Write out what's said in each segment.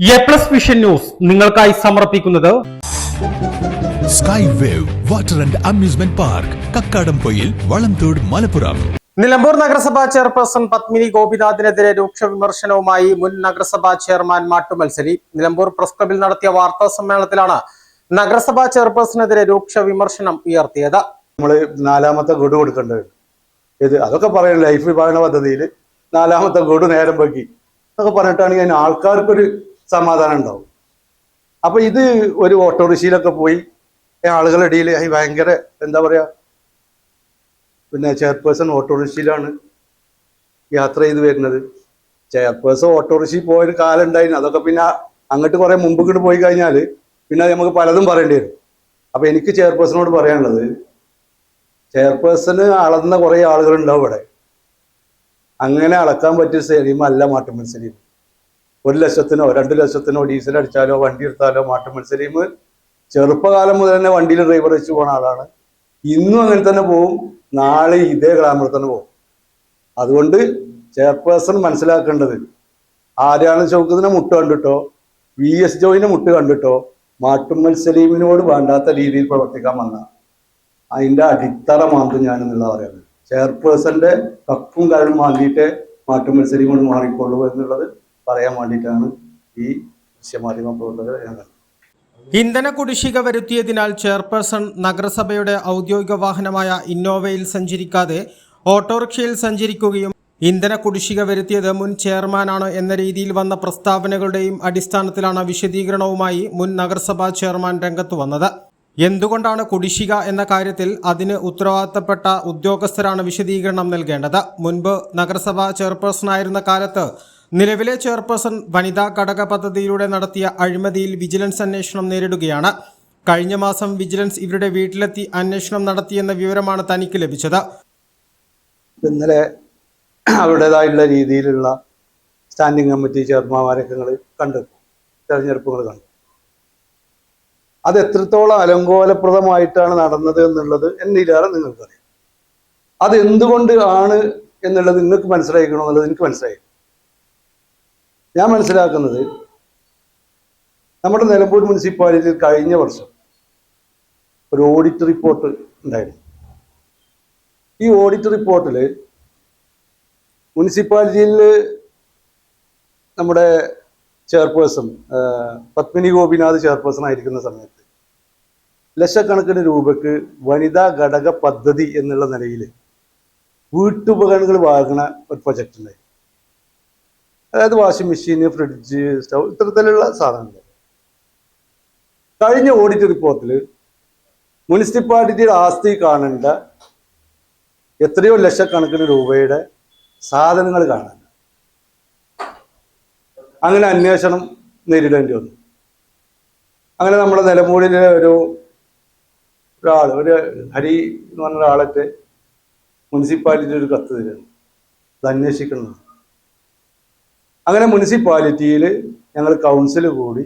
A plus vision news നിങ്ങൾക്കായി സമർപ്പിക്കുന്നത് sky wave water and amusement park Kakkadampoyil Valamthode Malappuram Nilambur നഗരസഭാ chairperson Padmini ഗോപിനാഥിനെതിരെ രൂക്ഷ വിമർശനവുമായി മുൻ നഗരസഭാ ചെയർമാൻ മാട്ടുമത്സരി. നിലമ്പൂർ പ്രസ് ക്ലബിൽ നടത്തിയ വാർത്താ സമ്മേളനത്തിലാണ് നഗരസഭാ ചെയർപേഴ്സണെതിരെ രൂക്ഷ വിമർശനം ഉയർത്തിയത്. നമ്മൾ നാലാമത്തെ ഗുഡ് കൊടുക്കേണ്ടത് ഇത് അതൊക്കെ പറയുന്നത് ലൈഫ് വിഭാഗ പദ്ധതിയിൽ നാലാമത്തെ ഗുഡ് നേരം വെക്കി എന്നൊക്കെ പറഞ്ഞിട്ടാണെങ്കിൽ ഞാൻ ആൾക്കാർക്കൊരു സമാധാനം ഉണ്ടാവും. അപ്പൊ ഇത് ഒരു ഓട്ടോറിക്ഷയിലൊക്കെ പോയി ആളുകളുടെ ഇടയിൽ ഭയങ്കര എന്താ പറയാ പിന്നെ ചെയർപേഴ്സൺ ഓട്ടോറിക്ഷയിലാണ് യാത്ര ചെയ്ത് വരുന്നത്. ചെയർപേഴ്സൺ ഓട്ടോറിക്ഷയിൽ പോയൊരു കാലം ഉണ്ടായിരുന്നു. അതൊക്കെ പിന്നെ അങ്ങോട്ട് കുറെ മുമ്പ് ഇങ്ങോട്ട് പോയി കഴിഞ്ഞാൽ പിന്നെ നമുക്ക് പലതും പറയേണ്ടി വരും. അപ്പൊ എനിക്ക് ചെയർപേഴ്സണോട് പറയാനുള്ളത് ചെയർപേഴ്സണ് അളന്ന കുറെ ആളുകൾ ഉണ്ടാവും ഇവിടെ. അങ്ങനെ അളക്കാൻ പറ്റിയ സ്റ്റേഡിയം അല്ല മാട്ടുമ്പൻ സലീം ഒരു ലക്ഷത്തിനോ രണ്ട് ലക്ഷത്തിനോ ഡീസൽ അടിച്ചാലോ വണ്ടി എടുത്താലോ മാട്ടം സലീം ചെറുപ്പകാലം മുതൽ തന്നെ വണ്ടിയിൽ ഡ്രൈവർ വെച്ച് പോണ ആളാണ്. ഇന്നും അങ്ങനെ തന്നെ പോവും. നാളെ ഇതേ ഗ്ലാമറിൽ തന്നെ പോകും അതുകൊണ്ട് ചെയർപേഴ്സൺ മനസ്സിലാക്കേണ്ടത് ആരാണ് ചൗക്കത്തിനെ മുട്ട് കണ്ടിട്ടോ വി എസ് ജോയിനെ മുട്ട് കണ്ടിട്ടോ മാട്ടുമ്മൽ സലീമിനോട് വേണ്ടാത്ത രീതിയിൽ പ്രവർത്തിക്കാൻ വന്ന അതിന്റെ അടിത്തറ മാന്തും ഞാൻ എന്നുള്ള പറയുന്നത്. ചെയർപേഴ്സന്റെ കപ്പും കരളും മാന്തിയിട്ട് മാട്ടുമ്മൽ സലീമോട് മാറിക്കൊള്ളൂ എന്നുള്ളത് പറയാൻ വേണ്ടിയിട്ടാണ് ഈ ദൃശ്യമാധ്യമ പ്രവർത്തകർ ഞാൻ ഇന്ധന കുടിശ്ശിക വരുത്തിയതിനാൽ ചെയർപേഴ്സൺ നഗരസഭയുടെ ഔദ്യോഗിക വാഹനമായ ഇന്നോവയിൽ സഞ്ചരിക്കാതെ ഓട്ടോറിക്ഷയിൽ സഞ്ചരിക്കുകയും ഇന്ധന കുടിശ്ശിക വരുത്തിയത് മുൻ ചെയർമാനാണ് എന്ന രീതിയിൽ വന്ന പ്രസ്താവനകളുടെയും അടിസ്ഥാനത്തിലാണ് വിശദീകരണവുമായി മുൻ നഗരസഭാ ചെയർമാൻ രംഗത്ത് വന്നത്. എന്തുകൊണ്ടാണ് കുടിശ്ശിക എന്ന കാര്യത്തിൽ അതിന് ഉത്തരവാദിത്തപ്പെട്ട ഉദ്യോഗസ്ഥരാണ് വിശദീകരണം നൽകേണ്ടത്? മുൻപ് നഗരസഭാ ചെയർപേഴ്സണായിരുന്ന കാലത്ത് നിലവിലെ ചെയർപേഴ്സൺ വനിതാ ഘടക പദ്ധതിയിലൂടെ നടത്തിയ അഴിമതിയിൽ വിജിലൻസ് അന്വേഷണം നേരിടുകയാണ്. കഴിഞ്ഞ മാസം വിജിലൻസ് ഇവരുടെ വീട്ടിലെത്തി അന്വേഷണം നടത്തിയെന്ന വിവരമാണ് തനിക്ക് ലഭിച്ചത്. ഇന്നലെ അവരുടേതായിട്ടുള്ള രീതിയിലുള്ള സ്റ്റാൻഡിംഗ് കമ്മിറ്റി ചെയർമാൻമാരൊക്കെ കണ്ടു. തെരഞ്ഞെടുപ്പുകൾ കണ്ടു. അത് എത്രത്തോളം അലങ്കോലപ്രദമായിട്ടാണ് നടന്നത് എന്നുള്ളത് എന്നില്ലാതെ നിങ്ങൾക്കറിയാം. അത് എന്തുകൊണ്ട് ആണ് എന്നുള്ളത് നിങ്ങൾക്ക് മനസ്സിലായിക്കണോ എന്നുള്ളത് എനിക്ക് മനസ്സിലായി ഞാൻ മനസ്സിലാക്കുന്നത് നമ്മുടെ നിലമ്പൂർ മുനിസിപ്പാലിറ്റിയിൽ കഴിഞ്ഞ വർഷം ഒരു ഓഡിറ്റ് റിപ്പോർട്ട് ഉണ്ടായിരുന്നു. ഈ ഓഡിറ്റ് റിപ്പോർട്ടിൽ മുനിസിപ്പാലിറ്റിയിൽ നമ്മുടെ ചെയർപേഴ്സൺ പത്മിനി ഗോപിനാഥ് ചെയർപേഴ്സൺ ആയിരിക്കുന്ന സമയത്ത് ലക്ഷക്കണക്കിന് രൂപയ്ക്ക് വനിതാ ഘടക പദ്ധതി എന്നുള്ള നിലയിൽ വീട്ടുപകരണങ്ങൾ വാങ്ങുന്ന ഒരു പ്രൊജക്റ്റ് ഉണ്ടായി അതായത് വാഷിംഗ് മെഷീൻ ഫ്രിഡ്ജ് സ്റ്റൗ ഇത്തരത്തിലുള്ള സാധനങ്ങൾ. കഴിഞ്ഞ ഓഡിറ്റ് റിപ്പോർട്ടിൽ മുനിസിപ്പാലിറ്റിയുടെ ആസ്തി കാണേണ്ട എത്രയോ ലക്ഷക്കണക്കിന് രൂപയുടെ സാധനങ്ങൾ കാണാൻ. അങ്ങനെ അന്വേഷണം നേരിടേണ്ടി വന്നു. അങ്ങനെ നമ്മുടെ നിലമ്പൂരിലെ ഒരു ഒരാൾ ഒരു ഹരി എന്ന് പറഞ്ഞ ഒരാളൊക്കെ മുനിസിപ്പാലിറ്റി ഒരു കത്ത് തരുന്നു. അത് അന്വേഷിക്കണം അങ്ങനെ മുനിസിപ്പാലിറ്റിയിൽ ഞങ്ങൾ കൗൺസിൽ കൂടി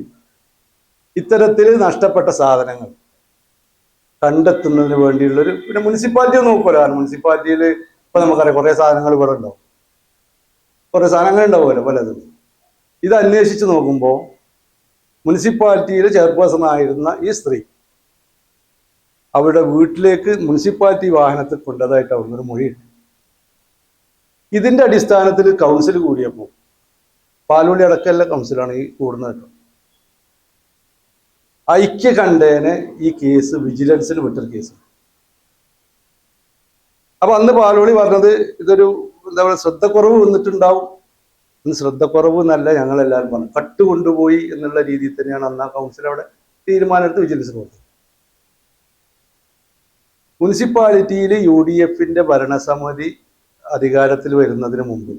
ഇത്തരത്തിൽ നഷ്ടപ്പെട്ട സാധനങ്ങൾ കണ്ടെത്തുന്നതിന് വേണ്ടിയുള്ളൊരു പിന്നെ മുനിസിപ്പാലിറ്റി നോക്കുമല്ലോ കാരണം മുനിസിപ്പാലിറ്റിയിൽ ഇപ്പൊ നമുക്കറിയാം കുറേ സാധനങ്ങൾ ഇവിടെ ഉണ്ടാവും. കുറേ സാധനങ്ങൾ ഉണ്ടാവുമല്ലോ പലതും. ഇത് അന്വേഷിച്ച് നോക്കുമ്പോൾ മുനിസിപ്പാലിറ്റിയിലെ ചെയർപേഴ്സൺ ആയിരുന്ന ഈ സ്ത്രീ അവരുടെ വീട്ടിലേക്ക് മുനിസിപ്പാലിറ്റി വാഹനത്തിൽ കൊണ്ടതായിട്ട് അവിടുന്ന് ഒരു മൊഴി കിട്ടി ഇതിന്റെ അടിസ്ഥാനത്തിൽ കൗൺസിൽ കൂടിയപ്പോൾ പാലുള്ളി അടക്കമല്ല കൗൺസിലാണ് ഈ കൂടുന്നത് ഐക്യ കണ്ടേനെ ഈ കേസ് വിജിലൻസിന് വിട്ടൊരു കേസ് അപ്പൊ അന്ന് പാലോളി പറഞ്ഞത് ഇതൊരു എന്താ പറയുക ശ്രദ്ധക്കുറവ് വന്നിട്ടുണ്ടാവും. ഇന്ന് ശ്രദ്ധക്കുറവ് എന്നല്ല ഞങ്ങൾ എല്ലാവരും പറഞ്ഞു കട്ട് കൊണ്ടുപോയി എന്നുള്ള രീതിയിൽ തന്നെയാണ് അന്ന് ആ കൗൺസിൽ അവിടെ തീരുമാനമെടുത്ത് വിജിലൻസ് കൊടുത്തത്. മുനിസിപ്പാലിറ്റിയിൽ യു ഡി എഫിന്റെ ഭരണസമിതി അധികാരത്തിൽ വരുന്നതിന് മുമ്പ്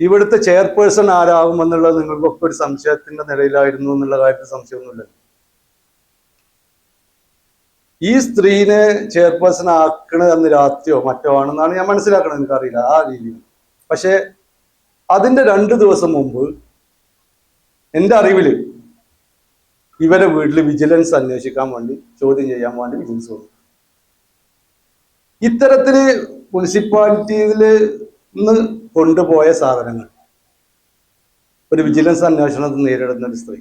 ഇവിടുത്തെ ചെയർപേഴ്സൺ ആരാകുമെന്നുള്ളത് നിങ്ങൾക്കൊക്കെ ഒരു സംശയത്തിന്റെ നിലയിലായിരുന്നു എന്നുള്ള കാര്യത്തിൽ സംശയമൊന്നുമില്ല. ഈ സ്ത്രീനെ ചെയർപേഴ്സൺ ആക്കണത് അന്ന് രാത്രിയോ മറ്റോ ആണെന്നാണ് ഞാൻ മനസ്സിലാക്കണത്. എനിക്കറിയില്ല ആ രീതിയിൽ. പക്ഷെ അതിന്റെ രണ്ട് ദിവസം മുമ്പ് എന്റെ അറിവിൽ ഇവരെ വീട്ടിൽ വിജിലൻസ് അന്വേഷിക്കാൻ വേണ്ടി ചോദ്യം ചെയ്യാൻ വേണ്ടി വിജിലൻസ് വന്നു. ഇത്തരത്തിൽ മുനിസിപ്പാലിറ്റിയിൽ നിന്ന് കൊണ്ടുപോയ സാധനങ്ങൾ. ഒരു വിജിലൻസ് അന്വേഷണത്തിൽ നേരിടുന്ന ഒരു സ്ത്രീ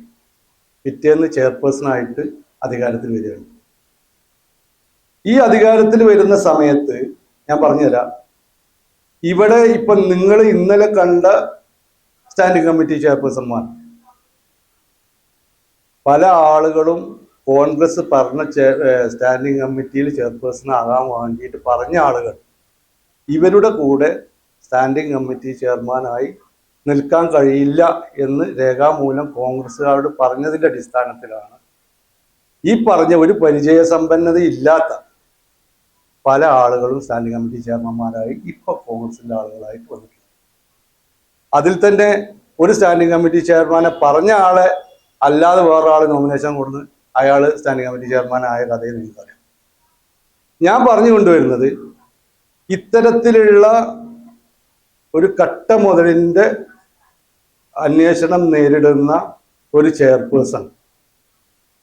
പിറ്റേന്ന് ചെയർപേഴ്സണായിട്ട് അധികാരത്തിൽ വരികയാണ്. ഈ അധികാരത്തിൽ വരുന്ന സമയത്ത് ഞാൻ പറഞ്ഞുതരാം. ഇവിടെ ഇപ്പൊ നിങ്ങൾ ഇന്നലെ കണ്ട സ്റ്റാൻഡിംഗ് കമ്മിറ്റി ചെയർപേഴ്സൺമാർ പല ആളുകളും കോൺഗ്രസ് പറഞ്ഞ സ്റ്റാൻഡിംഗ് കമ്മിറ്റിയിൽ ചെയർപേഴ്സൺ ആകാൻ വേണ്ടിയിട്ട് പറഞ്ഞ ആളുകൾ ഇവരുടെ കൂടെ സ്റ്റാൻഡിംഗ് കമ്മിറ്റി ചെയർമാനായി നിൽക്കാൻ കഴിയില്ല എന്ന് രേഖാമൂലം കോൺഗ്രസ്സുകാരോട് പറഞ്ഞതിന്റെ അടിസ്ഥാനത്തിലാണ്. ഈ പറഞ്ഞ ഒരു പരിചയസമ്പന്നത ഇല്ലാത്ത പല ആളുകളും സ്റ്റാൻഡിംഗ് കമ്മിറ്റി ചെയർമാൻമാരായി ഇപ്പൊ കോൺഗ്രസിന്റെ ആളുകളായിട്ട് വന്നിട്ടുണ്ട്. അതിൽ തന്നെ ഒരു സ്റ്റാൻഡിംഗ് കമ്മിറ്റി ചെയർമാനെ പറഞ്ഞ ആളെ അല്ലാതെ വേറൊരാൾ നോമിനേഷൻ കൊടുത്ത് അയാൾ സ്റ്റാൻഡിംഗ് കമ്മിറ്റി ചെയർമാനായ നിന്ന് നിങ്ങൾക്കറിയാം ഞാൻ പറഞ്ഞു കൊണ്ടുവരുന്നത് ഇത്തരത്തിലുള്ള ഒരു കട്ട മുതലിന്റെ അന്വേഷണം നേരിടുന്ന ഒരു ചെയർപേഴ്സൺ.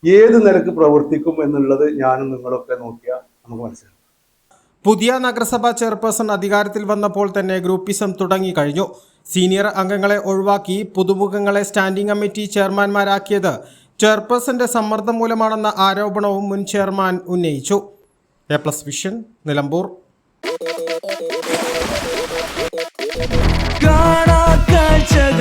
ഏത് നിലയ്ക്ക് പ്രവർത്തിക്കും എന്നുള്ളത് ഞാനും നിങ്ങളൊക്കെ നോക്കിയാൽ നമുക്ക് മനസ്സിലാക്കാം. പുതിയ നഗരസഭാ ചെയർപേഴ്സൺ അധികാരത്തിൽ വന്നപ്പോൾ തന്നെ ഗ്രൂപ്പിസം തുടങ്ങി കഴിഞ്ഞു. സീനിയർ അംഗങ്ങളെ ഒഴിവാക്കി പുതുമുഖങ്ങളെ സ്റ്റാൻഡിംഗ് കമ്മിറ്റി ചെയർമാൻമാരാക്കിയത് ചെയർപേഴ്സന്റെ സമ്മർദ്ദം മൂലമാണെന്ന ആരോപണവും മുൻ ചെയർമാൻ ഉന്നയിച്ചു. A plus vision Nilambur. गाना कल चल